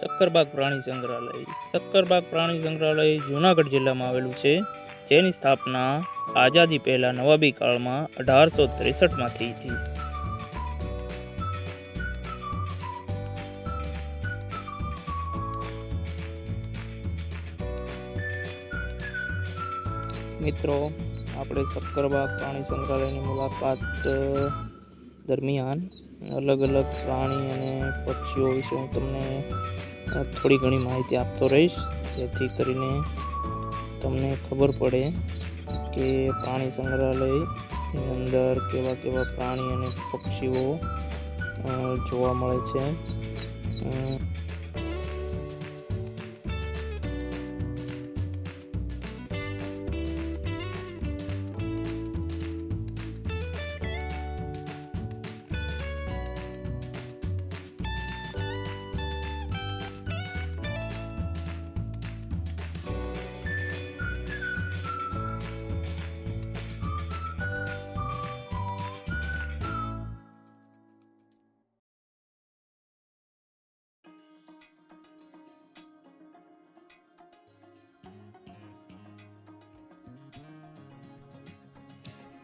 સક્કરબાગ પ્રાણી સંગ્રહાલય. સક્કરબાગ પ્રાણી સંગ્રહાલય જૂનાગઢ જિલ્લામાં આવેલું છે. જેની સ્થાપના આઝાદી પહેલા નવાબી કાળમાં અઢારસો ત્રેસઠમાં થઈ. હતી મિત્રો, આપણે સક્કરબાગ પ્રાણી સંગ્રહાલયની મુલાકાત દરમિયાન અલગ અલગ પ્રાણી અને પક્ષીઓ વિશે હું તમને થોડી ઘણી માહિતી આપતો રહીશ, જેથી કરીને તમને ખબર પડે કે પ્રાણી સંગ્રહાલયની અંદર કેવા કેવા પ્રાણી અને પક્ષીઓ જોવા મળે છે.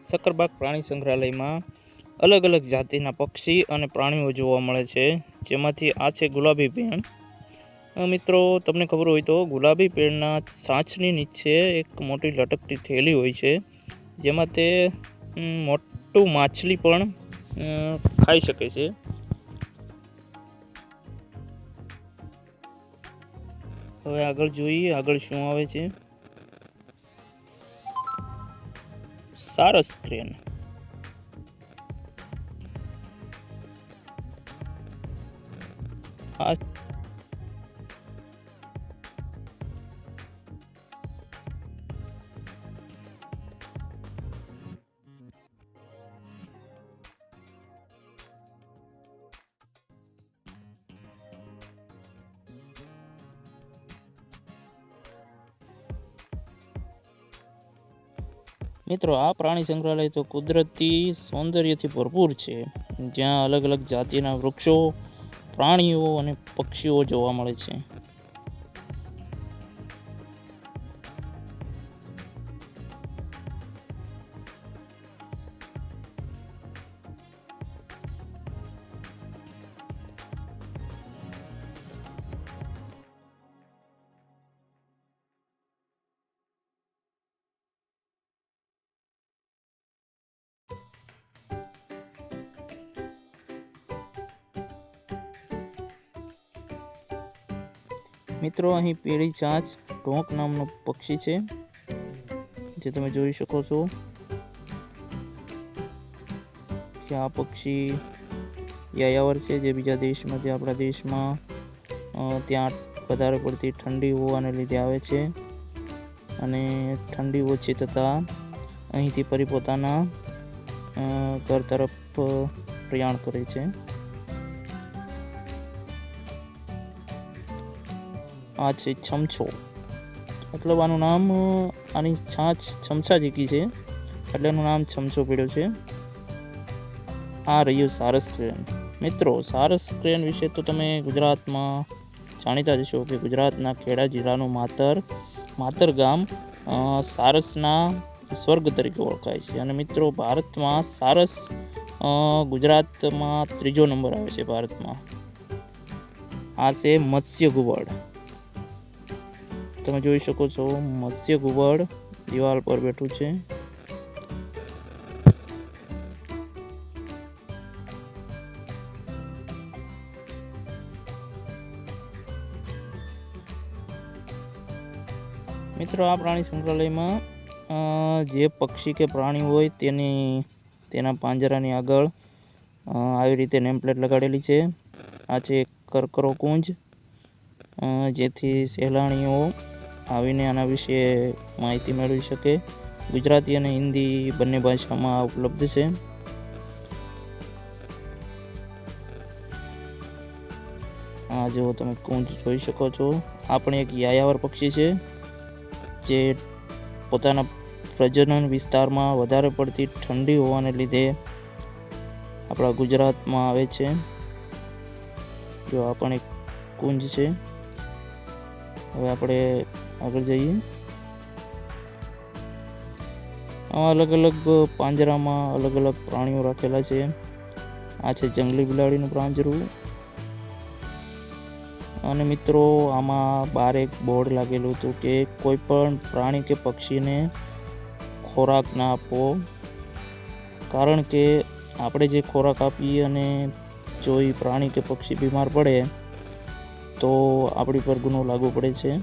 સક્કરબાગ પ્રાણી સંગ્રહાલયમાં અલગ અલગ જાતિના પક્ષી અને પ્રાણીઓ જોવા મળે છે. જેમાંથી આ છે ગુલાબી પેણ મિત્રો, તમને ખબર હોય તો ગુલાબી પેણના સાંચની નીચે એક મોટી લટકતી થેલી હોય છે, જેમાં તે મોટું માછલી પણ ખાઈ શકે છે. હવે આગળ જોઈએ આગળ શું આવે છે. સારસ ક્રેન મિત્રો, આ પ્રાણી સંગ્રહાલય તો કુદરતી સૌંદર્યથી ભરપૂર છે. જ્યાં અલગ અલગ જાતિના વૃક્ષો, પ્રાણીઓ અને પક્ષીઓ જોવા મળે છે. મિત્રો, અહીં પીળી ચાંચ ઢોંક નામનું પક્ષી છે, જે તમે જોઈ શકો છો કે આ પક્ષી યાયાવર છે, જે બીજા દેશમાંથી આપણા દેશમાં ત્યાં વધારે પડતી ઠંડી હોવાને લીધે આવે છે અને ઠંડી ઓછી થતાં અહીંથી ફરી પોતાના ઘર તરફ પ્રયાણ કરે છે. આ છે છમછો મતલબ આનું નામ આની છાંચ છમછા જેકી છે, એટલે એનું નામ છમછો પડ્યો છે. આ રહ્યું સારસ ક્રેન. મિત્રો, સારસ ક્રેન વિશે તો તમે ગુજરાતમાં જાણીતા જશો કે ગુજરાતના ખેડા જિલ્લાનું માતર માતર ગામ સારસના સ્વર્ગ તરીકે ઓળખાય છે. અને મિત્રો, ભારતમાં સારસ ગુજરાતમાં ત્રીજો નંબર આવે છે ભારતમાં. આ છે મત્સ્ય ગુવડ તમે જોઈ શકો છો, મત્સ્ય ગુવડ દિવાલ પર બેઠું છે. મિત્રો, આ પ્રાણી સંગ્રહાલયમાં જે પક્ષી કે પ્રાણી હોય તેની, તેના પાંજરાની આગળ આવી રીતે નેમપ્લેટ લગાડેલી છે. આ છે કરકરો કુંજ જેથી સહેલાણીઓ આવીને આના વિશે માહિતી મેળવી શકે. ગુજરાતી અને હિન્દી બંને ભાષામાં ઉપલબ્ધ છે. આ જો તમે કુંજ જોઈ શકો છો. આ પણ એક યાયાવર પક્ષી છે, જે પોતાના પ્રજનન વિસ્તારમાં વધારે પડતી ઠંડી હોવાને લીધે આપણા ગુજરાતમાં આવે છે. જો આ પણ એક કુંજ છે. હવે આપણે આગળ જઈએ. આમાં અલગ અલગ પાંજરામાં અલગ અલગ પ્રાણીઓ રાખેલા છે. આ છે જંગલી બિલાડીનું પાંજરું. અને મિત્રો, આમાં બાર એક બોર્ડ લાગેલું હતું કે કોઈ પણ પ્રાણી કે પક્ષીને ખોરાક ના આપવો. કારણ કે આપણે જે ખોરાક આપીએ અને જો એ પ્રાણી કે પક્ષી બીમાર પડે, તો આપણી પર ગુનો લાગુ પડે છે.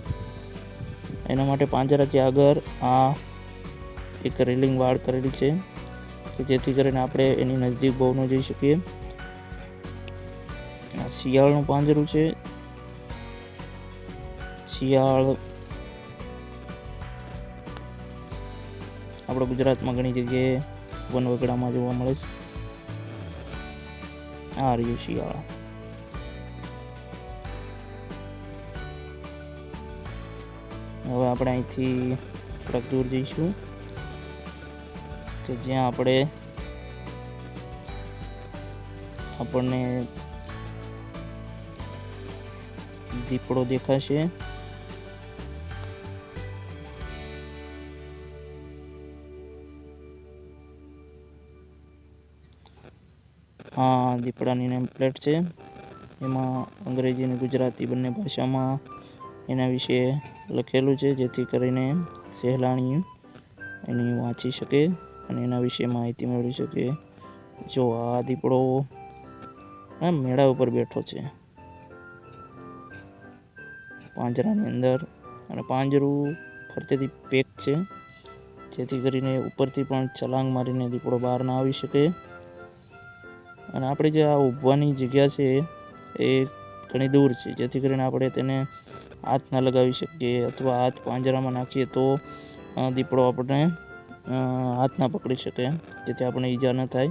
એના માટે પાંજરાથી આગળ આ એક રેલિંગ વાળ કરેલી છે, કે જેથી કરીને આપણે એની નજદીક બહુ ન જઈ શકીએ. આ શિયાળનું પાંજરું છે. શિયાળ આપણા ગુજરાતમાં ઘણી જગ્યાએ વનવગડામાં જોવા મળે છે. આ રહ્યું શિયાળ. હવે આપણે અહીંથી થોડાક દૂર જઈશું. કે જ્યાં આપણે આપણને દીપડો દેખાશે. હા, દીપડાની નેમ પ્લેટ છે. એમાં અંગ્રેજી અને ગુજરાતી બંને ભાષામાં એના વિશે લખેલું છે, જેથી કરીને સહેલાણી એની વાંચી શકે અને એના વિશે માહિતી મેળવી શકે. જો આ દીપડો આ મેળા ઉપર બેઠો છે. પાંજરાની અંદર અને પાંજરું ફરતેથી પેક છે, જેથી કરીને ઉપરથી પણ છલાંગ મારીને દીપડો બહાર ના આવી શકે. અને આપણે જે આ ઊભવાની જગ્યા છે, એ ઘણી દૂર છે, જેથી કરીને આપણે તેને હાથ ના લગાવી શકીએ અથવા હાથ પાંજરામાં નાખીએ તો દીપડો આપણને હાથ ના પકડી શકે. જેથી આપણને ઈજા ન થાય.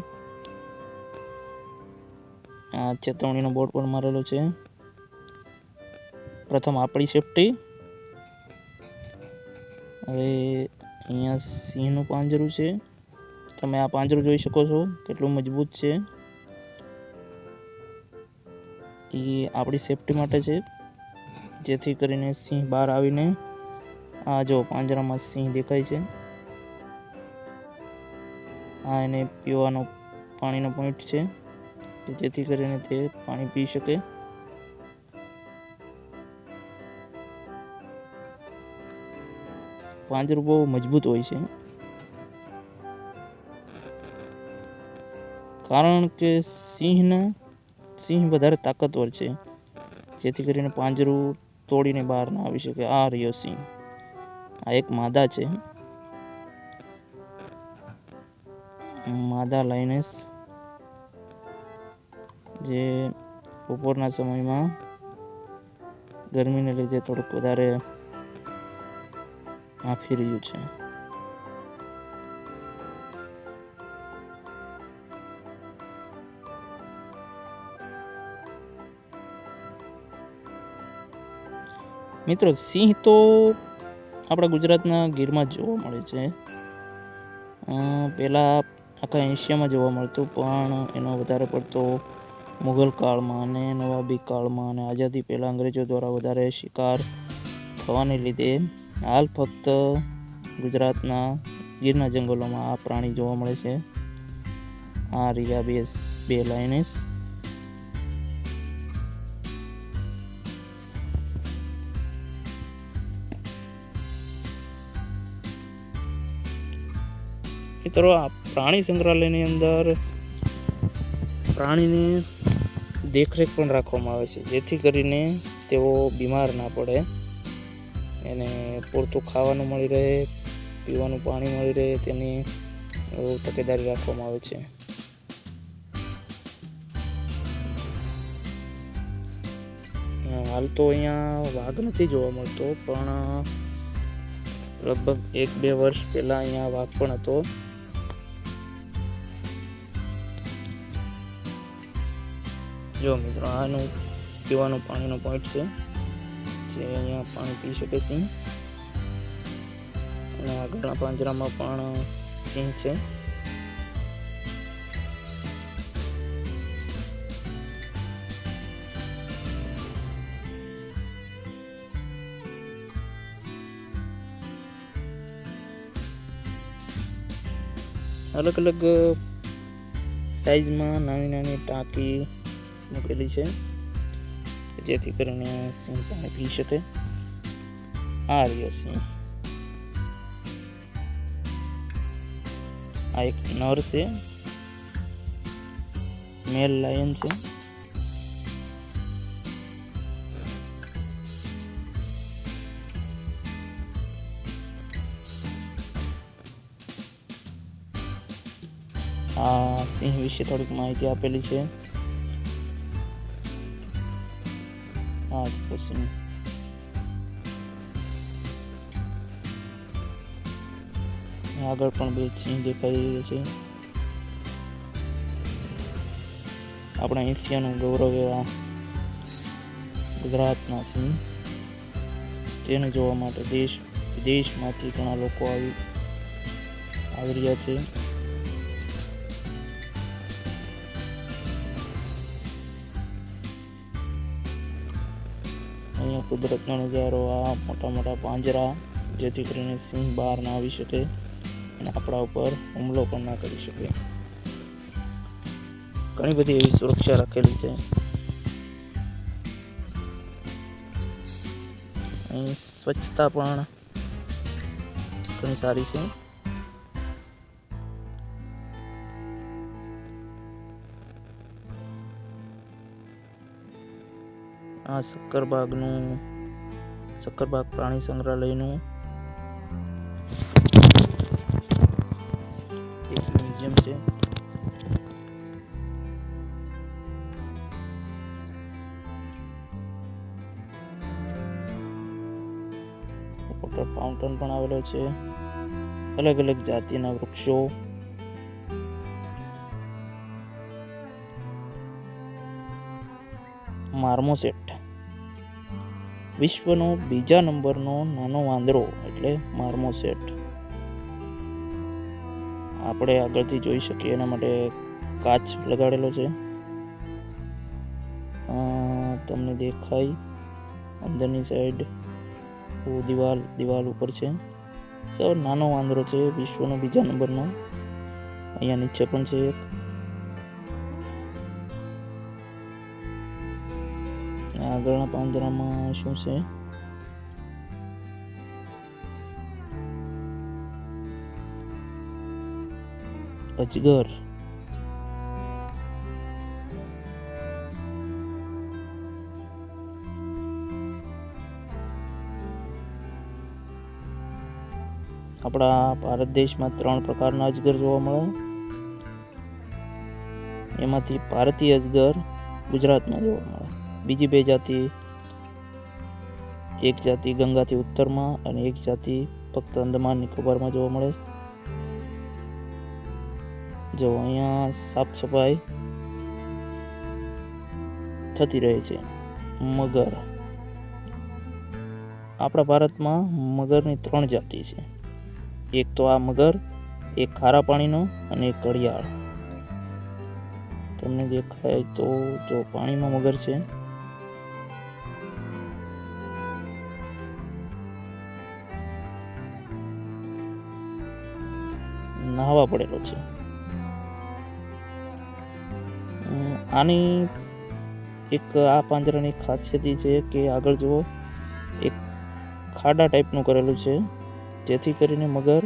આ ચેતવણીનો બોર્ડ પણ મારેલો છે. પ્રથમ આપણી સેફટી. હવે અહીંયા સિંહનું પાંજરું છે. તમે આ પાંજરું જોઈ શકો છો, કેટલું મજબૂત છે. એ આપણી સેફટી માટે છે. જેથી કરીને સિંહ બહાર આવીને, આ જો પાંજરામાં સિંહ દેખાય છે. આ એને પીવાનો પાણીનો પોઈન્ટ છે જેથી કરીને તે પાણી પી શકે. પાંજરું બહુ મજબૂત હોય છે. કારણ કે સિંહના, સિંહ વધારે તાકતવર છે. જેથી કરીને પાંજરું તોડીને બહાર ના આવી શકે. આ રહ્યો સિંહ આ એક માદા છે. માદા લાઇનેસ જે બપોરના સમયમાં ગરમીને લીધે થોડુંક વધારે આફી રહ્યું છે. મિત્રો, સિંહ તો આપણા ગુજરાતના ગીરમાં જોવા મળે છે. પહેલાં આખા એશિયામાં જોવા મળતું, પણ એનો વધારે પડતો મુઘલ કાળમાં અને નવાબી કાળમાં અને આઝાદી પહેલાં અંગ્રેજો દ્વારા વધારે શિકાર થવાને લીધે હાલ ફક્ત ગુજરાતના ગીરના જંગલોમાં આ પ્રાણી જોવા મળે છે. આ રિયા બે બે લાઇનેસ મિત્રો, આ પ્રાણી સંગ્રહાલયની અંદર પ્રાણીની દેખરેખ પણ રાખવામાં આવે છે, જેથી કરીને તેઓ બીમાર ના પડે. એને પૂરતું ખાવાનું મળી રહે, પીવાનું પાણી મળી રહે, તેની તકેદારી રાખવામાં આવે છે. હાલ તો અહીંયા વાઘ નથી જોવા મળતો, પણ લગભગ એક બે વર્ષ પહેલાં અહીંયા વાઘ પણ હતો. જો મિત્રો, આનું પીવાનું પાણીનો પોઈન્ટ છે. જે અહીંયા પાણી પી શકે સિંહ અને આગળના પાંજરામાં પણ સિંહ છે. અલગ અલગ સાઈઝમાં નાની નાની ટાંકી મૂકેલી છે. જેથી કરીને સિંહ પાણી પી શકે. આ રહ્યો સિંહ. આ એક નર છે. મેલ લાયન છે. આ સિંહ વિશે થોડીક માહિતી આપેલી છે. આ જુઓ આગળ પણ બે સિંહ દેખાઈ રહ્યા છે આપણા એશિયાનું ગૌરવ એવા ગુજરાતના સિંહ તેને જોવા માટે દેશ વિદેશમાંથી ઘણા લોકો આવી આવી રહ્યા છે અહીંયા કુદરતનો નજારો, આ મોટા મોટા પાંજરા, જેથી કરીને સિંહ બહાર ના આવી શકે અને આપણા ઉપર હુમલો પણ ના કરી શકે. ઘણી બધી એવી સુરક્ષા રાખેલી છે. અહીં સ્વચ્છતા પણ ઘણી સારી છે. આ શક્કરબાગનું, શક્કરબાગ પ્રાણી સંગ્રહાલયનું એક મ્યુઝિયમ છે. ફાઉન્ટેન પણ આવેલો છે. અલગ અલગ જાતિના વૃક્ષો. માર્મોસેટ વિશ્વનો બીજા નંબરનો નાનો વાંદરો એટલે માર્મોસેટ આપણે આગળથી જોઈ શકીએ એના માટે કાચ લગાડેલો છે. તમને દેખાય અંદરની સાઈડ દિવાલ દિવાલ ઉપર છે. સર નાનો વાંદરો છે, વિશ્વનો બીજા નંબરનો. અહીંયા નીચે પણ છે એક. આગળના પાંજરામાં શું છે? અજગર. આપણા ભારત દેશમાં ત્રણ પ્રકારના અજગર જોવા મળે. એમાંથી ભારતીય અજગર ગુજરાતમાં જોવા મળે. બીજી બે જાતિ, એક જાતિ ગંગાથી ઉત્તરમાં અને એક જાતિ ફક્ત અંદમાન નિકોબારમાં જોવા મળે છે. જો અહીંયા સાફ સફાઈ થતી રહે છે, મગર. આપણા ભારતમાં મગરની ત્રણ જાતિ છે. એક તો આ મગર, એક ખારા પાણીનો અને એક ઘડિયાળ. તમને દેખાય તો જો પાણીમાં મગર છે. નાહવા પડેલો છે. આની એક આ પાંજરાની ખાસિયત એ છે કે આગળ જુઓ, એક ખાડા ટાઈપનું કરેલું છે, જેથી કરીને મગર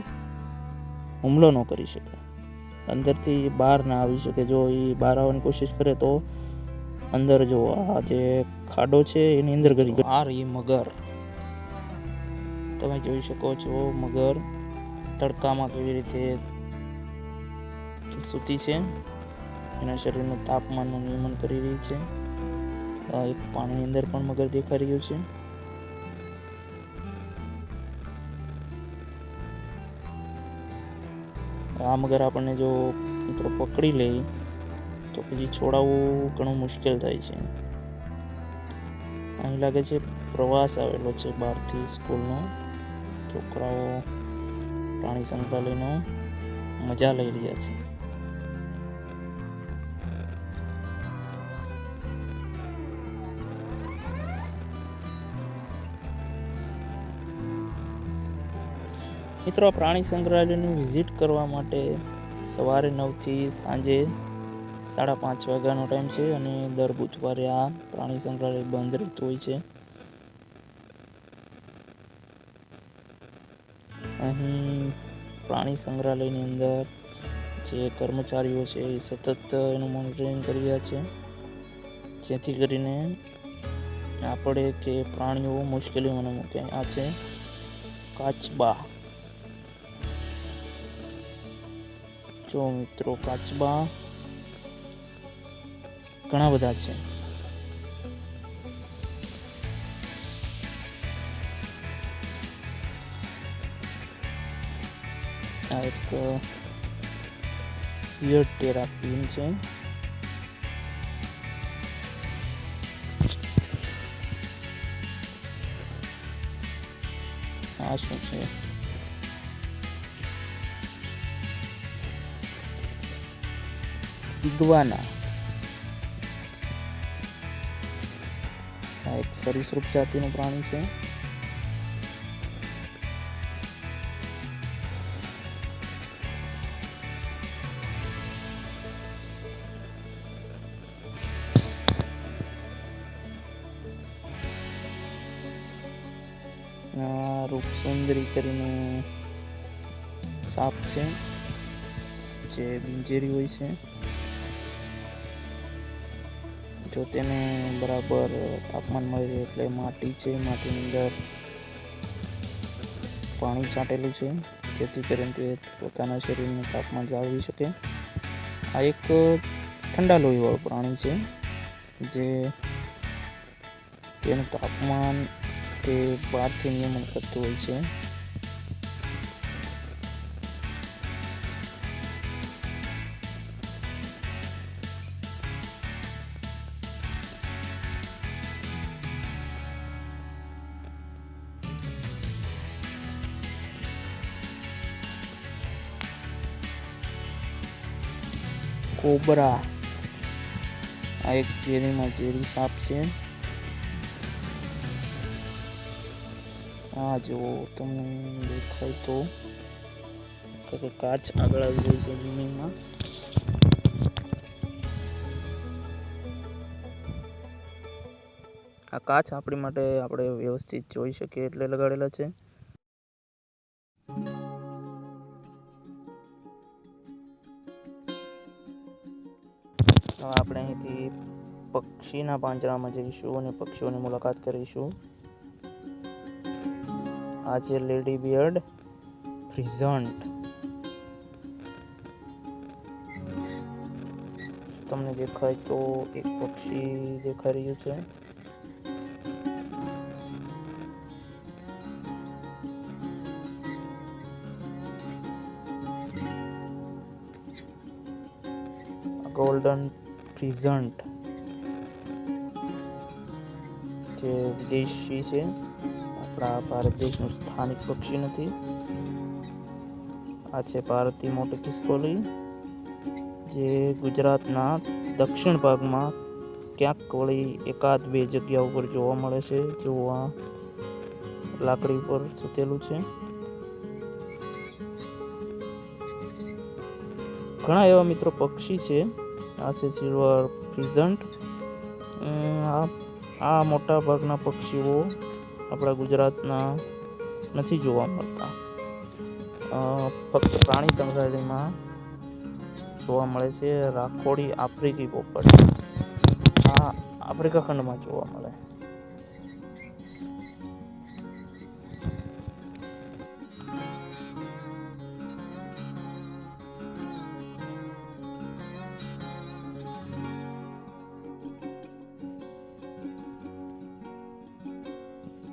હુમલો ન કરી શકે. અંદરથી બહાર ના આવી શકે. જો એ બહાર આવવાની કોશિશ કરે તો અંદર જો આ જે ખાડો છે એની અંદર ગરી આ રહી મગર. તમે જોઈ શકો છો મગર તડકામાં કેવી રીતે સૂતી છે. એના શરીરનું તાપમાનનું નિયમન કરી રહી છે. એક પાણીની અંદર પણ મગર દેખાઈ રહ્યું છે. આ મગર આપણને જો મિત્રો પકડી લે, તો પછી છોડાવવું ઘણું મુશ્કેલ થાય છે. અહીં લાગે છે પ્રવાસ આવેલો છે બહારથી સ્કૂલનો. છોકરાઓ પ્રાણી સંગ્રહાલયનો મજા લઈ રહ્યા છે. મિત્રો પ્રાણી સંગ્રહાલયની વિઝિટ કરવા માટે સવારે નવથી સાંજે સાડા પાંચ વાગ્યાનો ટાઈમ છે અને દર બુધવારે આ પ્રાણી સંગ્રહાલય બંધ રહેતું હોય છે. અહીં પ્રાણી સંગ્રહાલયની અંદર જે કર્મચારીઓ છે એ સતત એનું મોનિટરિંગ કરી રહ્યા છે. જેથી કરીને આપણે કે પ્રાણીઓ મુશ્કેલીઓને મૂકે આ છે કાચબા. જો મિત્રો કાચબા ઘણા બધા છે. આ એક પિયર ટેરાપીન છે. આ શું છે? ઇગ્વાના આ એક સરીસૃપ જાતિનું પ્રાણી છે. રૂપસુંદરી કરીને સાપ છે. જે બિંજેરી હોય છે. જો તેને બરાબર તાપમાન મળે રહે એટલે માટી છે, માટીની અંદર પાણી છાંટેલું છે, જેથી કરીને તે પોતાના શરીરનું તાપમાન જાળવી શકે. આ એક ઠંડા લોહીવાળું પ્રાણી છે, જે તેનું તાપમાન તે બહારથી નિયમન કરતું હોય છે. કોબરા. આ એક ઝેરીમાં ઝેરી સાપ છે. આ જો તમને દેખાય તો. કાચ આગળ આવી ગઈ છે જમીનમાં. આ કાચ આપણી માટે આપણે વ્યવસ્થિત જોઈ શકીએ એટલે લગાડેલા છે. આપણે અહીંથી પક્ષીના પાંજરામાં જઈશું અને પક્ષીઓની મુલાકાત કરીશું. આ છે લેડી બિયર્ડ પ્રિઝન્ટ. તમને દેખાય તો એક પક્ષી દેખાઈ રહ્યું છે. ગોલ્ડન ફ્રિઝન્ટ જે વિદેશી છે, આપણા ભારત દેશનું સ્થાનિક પક્ષી નથી. આ છે ભારતીય મોટી ખિસકોલી જે ગુજરાતના દક્ષિણ ભાગમાં ક્યાંક વળી એકાદ બે જગ્યા ઉપર જોવા મળે છે, જોવા લાકડી ઉપર સૂતેલું છે. ઘણા એવા મિત્રો પક્ષી છે આ છે સિલ્વર પ્રિઝન્ટ આ આ મોટા પક્ષીઓ આપણા ગુજરાતના નથી જોવા મળતા. ફક્ત પ્રાણી સંગ્રહાલયમાં જોવા મળે છે. રાખોડી આફ્રિકી પોપટ. આ આફ્રિકા ખંડમાં જોવા મળે.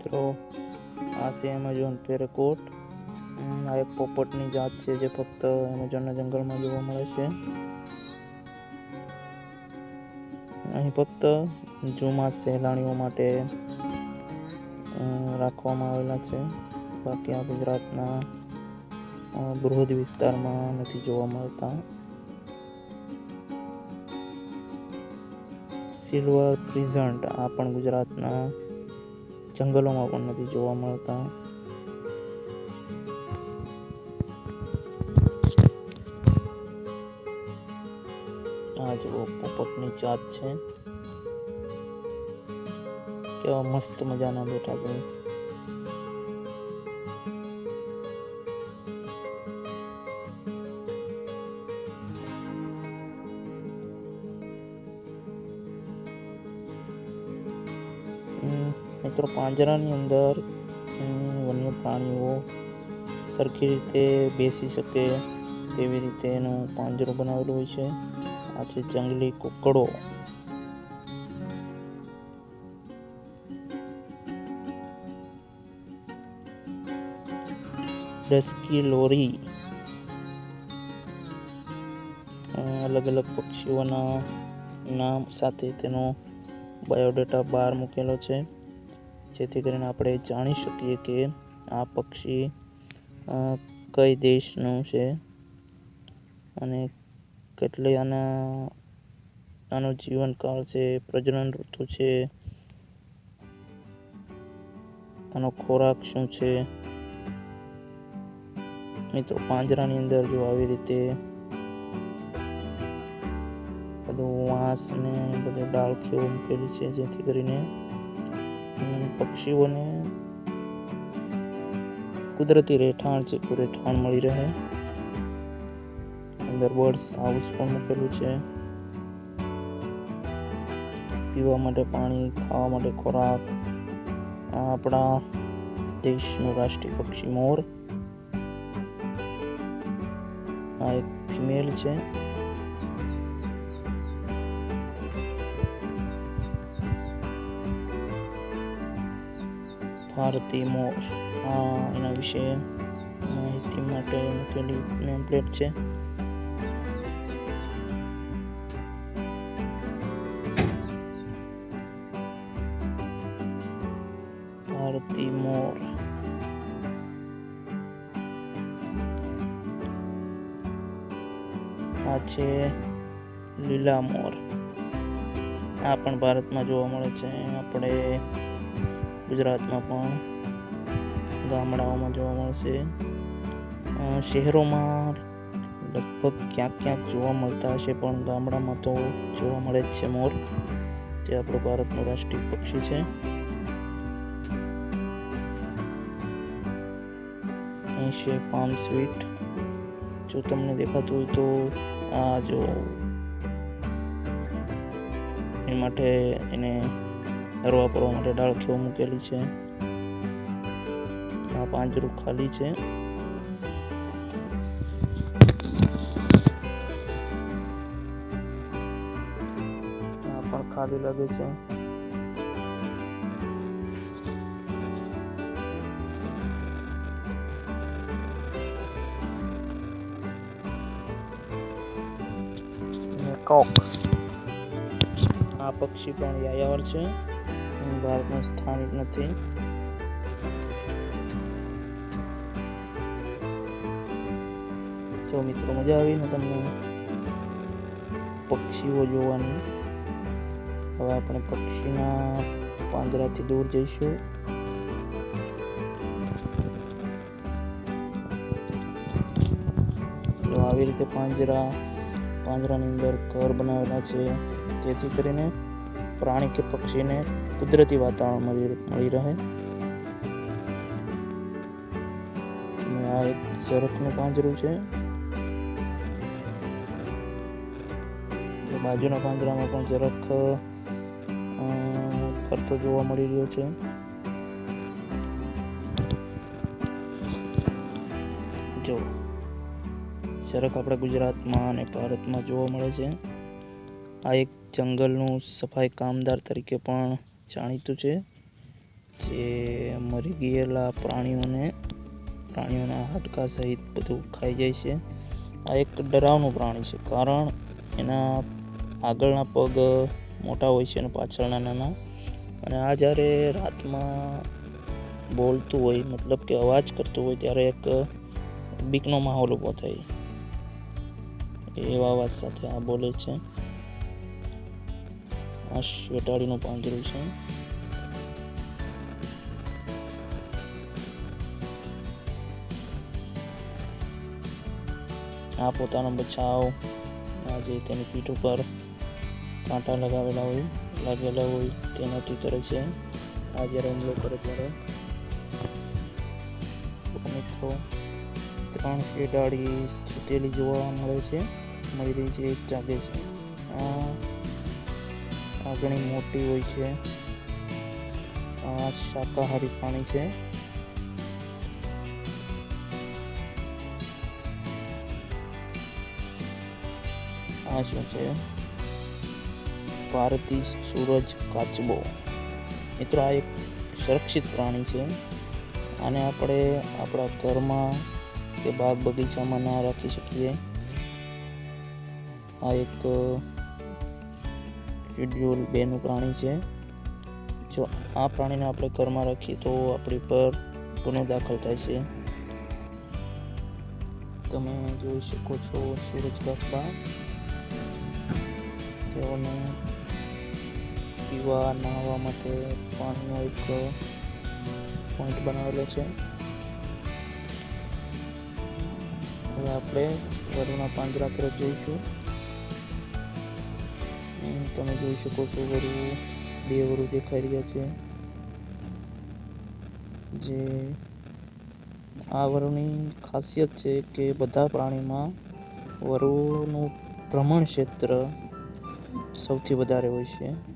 મિત્રો, આ છે એમેઝોન પેરેકોટ આ એક પોપટની જાત છે જે ફક્ત એમેઝોનના જંગલમાં જોવા મળે છે. અહીં ફક્ત જૂમાં સહેલાણીઓ માટે રાખવામાં આવેલા છે. બાકી આ ગુજરાતના બૃહદ વિસ્તારમાં નથી જોવા મળતા. સિલ્વર પ્રિઝન્ટ આ પણ ગુજરાતના જંગલોમાં પણ નથી જોવા મળતા. આ જુઓ પોપટની જાત છે. કેવા મસ્ત મજાના બેઠા છે. પાંજરાની અંદર વન્ય પ્રાણીઓ સરખી રીતે બેસી શકે તેવી રીતે એનું પાંજરું બનાવેલું હોય છે. આ છે જંગલી કુકડો. Dusky lory. અલગ અલગ પક્ષીઓના નામ સાથે તેનો બાયોડેટા બહાર મૂકેલો છે. જેથી કરીને આપણે જાણી શકીએ કે આ પક્ષી કઈ દેશનું છે અને કેટલી આના, આનો જીવનકાળ છે, પ્રજનન ઋતુ છે, આનો ખોરાક શું છે. મિત્રો, પાંજરાની અંદર જો આવી રીતે બધું વાંસ ને બધું ડાળખીઓ મૂકેલી છે, જેથી કરીને પક્ષીઓને કુદરતી રહેઠાણ છે રહેઠાણ મળી રહે. અંદર બર્ડ્સ હાઉસ પણ મૂકેલું છે. પીવા માટે પાણી, ખાવા માટે ખોરાક આપણા દેશનું રાષ્ટ્રીય પક્ષી મોર. આ એક ફિમેલ છે. ભારતી મોર. આ એના વિશે માહિતી માટે મૂકેલી નેમ છે. ભારતી મોર. આ છે લીલા મોર. આ પણ ભારતમાં જોવા મળે છે. આપણે ગુજરાતમાં પણ ગામડાઓમાં જોવા મળશે. શહેરોમાં લગભગ ક્યાંક ક્યાંક જોવા મળતા હશે, પણ ગામડામાં તો જોવા મળે જ છે મોર, જે આપણું ભારતનું રાષ્ટ્રીય પક્ષી છે. અહીં છે પામ સ્વીટ, જો તમને દેખાતું હોય તો આ જો. એ માટે એને હરવા ફરવા માટે ડાળખીઓ મૂકેલી છે. આ પાંજરું ખાલી છે. આ પણ ખાલી લાગે છે. અને કોક. આ પક્ષી પણ યાયાવર છે. અહીં ભારતનું સ્થાનિક નથી. જો મિત્રો, મજા આવી ને તમને પક્ષીઓ જોવાની. હવે આપણે પક્ષીના પાંજરાથી દૂર જઈશું. આવી રીતે પાંજરા, પાંજરાની અંદર ઘર બનાવેલા છે. જેથી કરીને પ્રાણી કે પક્ષીને કુદરતી વાતાવરણ મળી મળી રહે. આ એક ઝરખનું પાંજરું છે. બાજુના પાંજરામાં પણ ઝરખ અ, ફરતો જોવા મળી રહ્યો છે. જો ઝરખ આપણા ગુજરાતમાં અને ભારતમાં જોવા મળે છે. આ એક જંગલનું સફાઈ કામદાર તરીકે પણ જાણીતું છે, જે મરી ગયેલા પ્રાણીઓને, પ્રાણીઓના હાડકા સહિત બધું ખાઈ જાય છે. આ એક ડરાવનું પ્રાણી છે, કારણ એના આગળના પગ મોટા હોય છે અને પાછળના નાના. અને આ જ્યારે રાતમાં બોલતું હોય, મતલબ કે અવાજ કરતું હોય, ત્યારે એક બીકનો માહોલ ઊભો થાય. એવા અવાજ સાથે આ બોલે છે. આ શેટાળીનું પાંજરું છે. આ પોતાનો બચાવ આજે તેની પીઠ ઉપર કાંટા લગાવેલા હોય, લાગેલા હોય તે નક્કી કરે છે. આ જ્યારે હુમલો કરે ત્યારે મિત્રો ત્રણ શેડાળી છૂટેલી જોવા મળે છે. મયરી જે જાગે છે. આ ઘણી મોટી હોય છે. આ શાકાહારી પ્રાણી છે. આ શું છે? ભારતી સૂરજ કાચબો. મિત્રો, આ એક સુરક્ષિત પ્રાણી છે. આને આપણે આપણા ઘરમાં કે બાગ બગીચામાં ના રાખી શકીએ. આ એક શેડ્યુલ બેનું પ્રાણી છે. જો આ પ્રાણીને આપણે ઘરમાં રાખીએ તો આપણી પર ગુનો દાખલ થાય છે. તમે જોઈ શકો છો સૂરજ બાપા. તેઓને પીવા, નાહવા માટે પાણીનો એક પોઈન્ટ બનાવેલો છે. હવે આપણે વરુના પાંજરા તરફ જઈશું. તમે જોઈ શકો છો વરુ, બે વરુ દેખાઈ રહ્યા છે. જે આ વરુની ખાસિયત છે કે બધા પ્રાણીમાં વરુનું ભ્રમણ ક્ષેત્ર સૌથી વધારે હોય છે.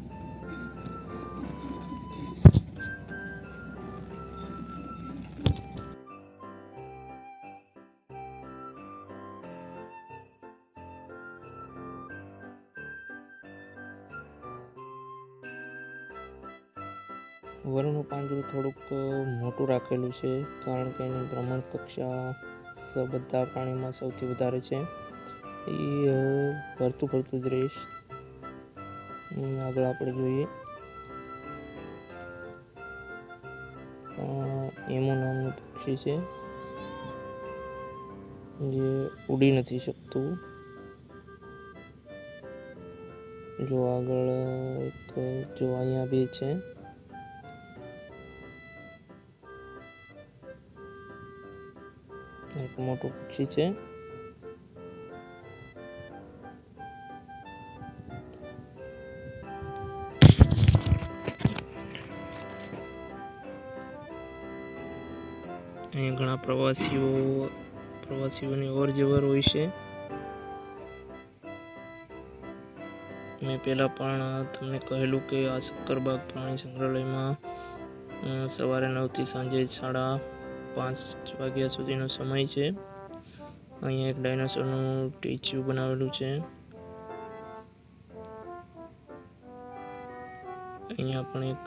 મોટું છે કારણ કે એની ભ્રમણ કક્ષા બધા પ્રાણીમાં સૌથી વધારે છે. એ ભરતું ફરતું જ રહીશ આગળ આપણે જોઈએ. એમો નામનું પક્ષી છે. જે ઉડી નથી શકતું. જો આગળ એક, જો અહીંયા બી છે. મોટું પક્ષી છે અહીંયા ઘણા પ્રવાસીઓ, પ્રવાસીઓની અવર જવર હોય છે. મેં પહેલાં પણ તમને કહેલું કે આ શક્કરબાગ પ્રાણી સંગ્રહાલયમાં સવારે નવથી સાંજે સાડા પાંચ વાગ્યા સુધીનો સમય છે. અહીંયા એક ડાયનાસોરનું સ્ટેચ્યુ બનાવેલું છે. અહીંયા પણ એક,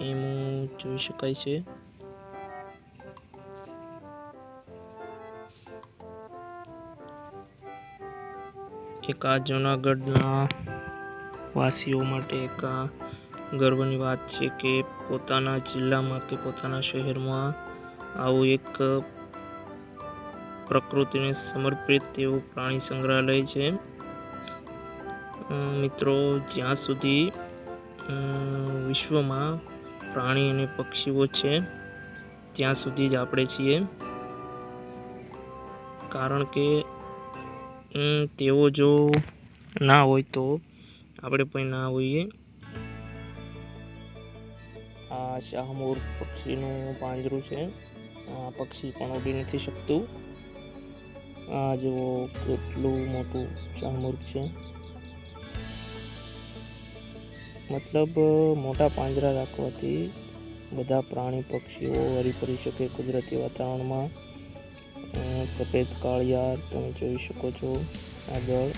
એમું જોઈ શકાય છે. એક આ જૂનાગઢના વાસીઓ માટે એક ગર્વની વાત છે કે પોતાના જિલ્લામાં કે પોતાના શહેરમાં આવું એક પ્રકૃતિને સમર્પિત એવું પ્રાણી સંગ્રહાલય છે. મિત્રો, જ્યાં સુધી વિશ્વમાં પ્રાણી અને પક્ષીઓ છે, ત્યાં સુધી જ આપણે છીએ. કારણ કે તેઓ જો ના હોય તો આપણે પણ ના હોઈએ. આ શાહમોર પક્ષીનું પાંજરું છે. પક્ષી પણ ઉડી નથી શકતું. આ જુઓ કેટલું મોટું શાહમૃગ છે. મતલબ, મોટા પાંજરા રાખવાથી બધા પ્રાણી પક્ષીઓ હરી ફરી શકે કુદરતી વાતાવરણમાં. સફેદ કાળિયાર તમે જોઈ શકો છો આગળ.